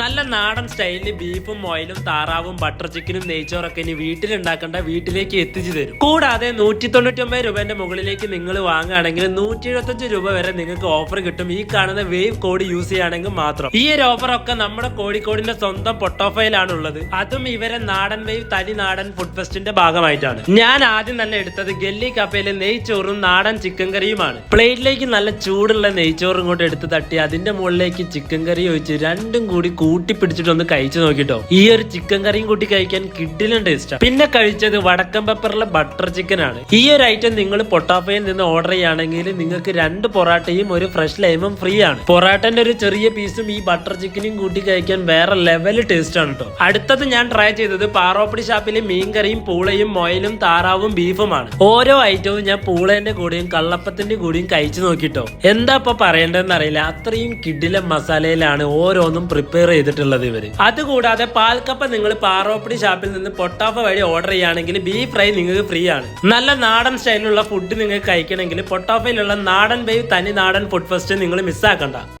നല്ല നാടൻ സ്റ്റൈലിൽ ബീഫും ഓയിലും താറാവും ബട്ടർ ചിക്കനും നെയ്ച്ചോറൊക്കെ ഇനി വീട്ടിലുണ്ടാക്കേണ്ട വീട്ടിലേക്ക് എത്തിച്ചു തരും. കൂടാതെ നൂറ്റി തൊണ്ണൂറ്റി ഒമ്പത് രൂപന്റെ മുകളിലേക്ക് നിങ്ങൾ വാങ്ങുകയാണെങ്കിൽ നൂറ്റി എഴുപത്തഞ്ച് രൂപ വരെ നിങ്ങൾക്ക് ഓഫർ കിട്ടും. ഈ കാണുന്ന വേവ് കോഡ് യൂസ് ചെയ്യുകയാണെങ്കിൽ മാത്രം. ഈ ഒരു ഓഫർ ഒക്കെ നമ്മുടെ കോഴിക്കോടിന്റെ സ്വന്തം പൊട്ടോഫയിലാണ് ഉള്ളത് അതും ഇവരെ നാടൻ വേവ് തനി നാടൻ ഫുഡ് ഫെസ്റ്റിന്റെ ഭാഗമായിട്ടാണ്. ഞാൻ ആദ്യം തന്നെ എടുത്തത് ഗല്ലി കപ്പയിലെ നെയ്ച്ചോറും നാടൻ ചിക്കൻ കറിയുമാണ്. പ്ലേറ്റിലേക്ക് നല്ല ചൂടുള്ള നെയ്ച്ചോറും ഇങ്ങോട്ട് എടുത്ത് തട്ടി അതിന്റെ മുകളിലേക്ക് ചിക്കൻ കറി ഒഴിച്ച് രണ്ടും കൂടി കൂട്ടി പിടിച്ചിട്ട് ഒന്ന് കഴിച്ചു നോക്കിട്ടോ. ഈ ഒരു ചിക്കൻ കറിയും കൂട്ടി കഴിക്കാൻ കിഡിലും ടേസ്റ്റ് പിന്നെ കഴിച്ചത് വടക്കൻ പെപ്പറിലെ ബട്ടർ ചിക്കൻ ആണ്. ഈ ഒരു ഐറ്റം നിങ്ങൾ പൊട്ടാപ്പയിൽ നിന്ന് ഓർഡർ ചെയ്യുകയാണെങ്കിൽ നിങ്ങൾക്ക് രണ്ട് പൊറാട്ടയും ഒരു ഫ്രഷ് ലൈമും ഫ്രീ ആണ്. പൊറാട്ടന്റെ ഒരു ചെറിയ പീസും ഈ ബട്ടർ ചിക്കനും കൂട്ടി കഴിക്കാൻ വേറെ ലെവൽ ടേസ്റ്റ് ആണ് കേട്ടോ അടുത്തത് ഞാൻ ട്രൈ ചെയ്തത് പാറോപ്പടി ഷാപ്പിലെ മീൻകറിയും പൂളയും മൊയലും താറാവും ബീഫുമാണ് ഓരോ ഐറ്റവും ഞാൻ പൂളേന്റെ കൂടെയും കള്ളപ്പത്തിന്റെ കൂടെയും കഴിച്ചു നോക്കിട്ടോ. എന്താ ഇപ്പൊ പറയേണ്ടതെന്ന് അറിയില്ല അത്രയും കിഡിലെ മസാലയിലാണ് ഓരോന്നും പ്രിപ്പയർ ചെയ്തിട്ടുള്ളത് ഇവർ. അതുകൂടാതെ പാൽക്കപ്പ നിങ്ങൾ പാറോപ്പടി ഷാപ്പിൽ നിന്ന് പൊട്ടാഫ വഴി ഓർഡർ ചെയ്യുകയാണെങ്കിൽ ബീഫ് ഫ്രൈ നിങ്ങൾക്ക് ഫ്രീ ആണ്. നല്ല നാടൻ സ്റ്റൈലിലുള്ള ഫുഡ് നിങ്ങൾക്ക് കഴിക്കണമെങ്കിൽ പൊട്ടാഫയിലുള്ള നാടൻ വേവ് തനി നാടൻ ഫുഡ് ഫെസ്റ്റ് നിങ്ങൾ മിസ്സാക്കണ്ട